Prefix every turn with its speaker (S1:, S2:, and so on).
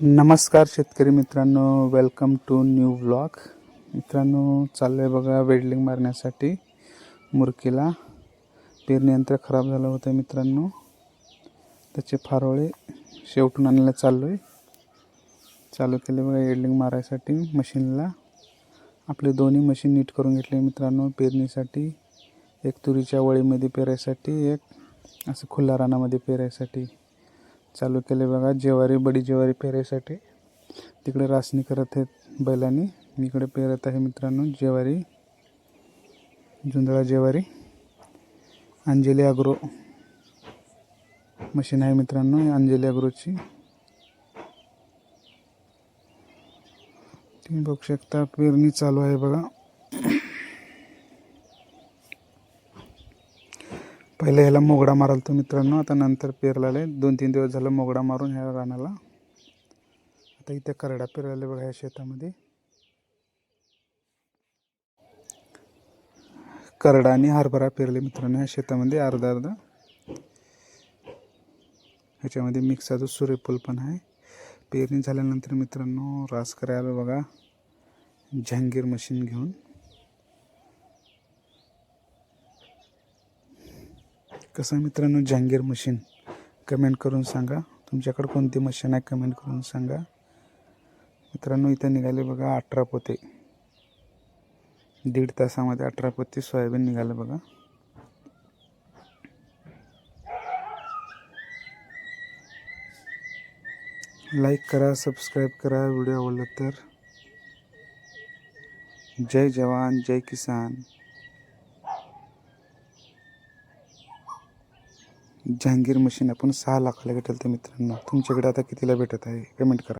S1: नमस्कार शेतकरी मित्रांनो वेलकम टू न्यू व्लॉग मित्रांनो चाललं आहे बघा वेल्डिंग मारण्यासाठी मुरकीला. पेरणी यंत्र खराब झालं होतं मित्रांनो. त्याचे फारोळे शेवटून आणायला चाललो आहे चालू केले बघा वेल्डिंग मारायसाठी मशीनला. आपले दोन्ही मशीन नीट करून घेतले मित्रांनो पेरणीसाठी. एक तुरीच्या वळीमध्ये पेरायसाठी एक असं खुल्या रानामध्ये पेरायसाठी. चालू केले बघा जेवारी बडी जेवारी पेरायसाठी. तिकडे रासणी करत आहेत बैलांनी. मी इकडे पेरत आहे मित्रांनो जेवारी. जुंधळा जेवारी. अंजली अग्रो मशीन आहे मित्रांनो अंजली अग्रोची. तुम्ही बघू शकता पेरणी चालू आहे बघा. पहिले ह्याला मोगडा माराल तो मित्रांनो. आता नंतर पेरलेला आहे. दोन तीन दिवस झालं मोगडा मारून ह्या रानाला. आता इथे करडा पेरलेला बघा ह्या शेतामध्ये. करडा आणि हरभरा पेरले मित्रांनो ह्या शेतामध्ये अर्धा अर्धा. ह्याच्यामध्ये मिक्स अजून सूर्यफूल पण आहे. पेरणी झाल्यानंतर मित्रांनो रास करायला बघा. जहांगीर मशीन घेऊन. कसं मित्रांनो जहांगीर मशीन कमेंट करून सांगा. तुमच्याकडे कोणती मशीन आहे कमेंट करून सांगा. मित्रांनो इथं निघाले बघा अठरा पोते. दीड तासामध्ये अठरा पोते सोयाबीन निघालं बघा. लाईक करा सबस्क्राईब करा व्हिडिओ आवडला तर. जय जवान जय किसान. जहांगीर मशीन आपण सहा लाखाला भेटेल ते मित्रांनो. तुमच्याकडे आता कितीला भेटत आहे? कमेंट करा.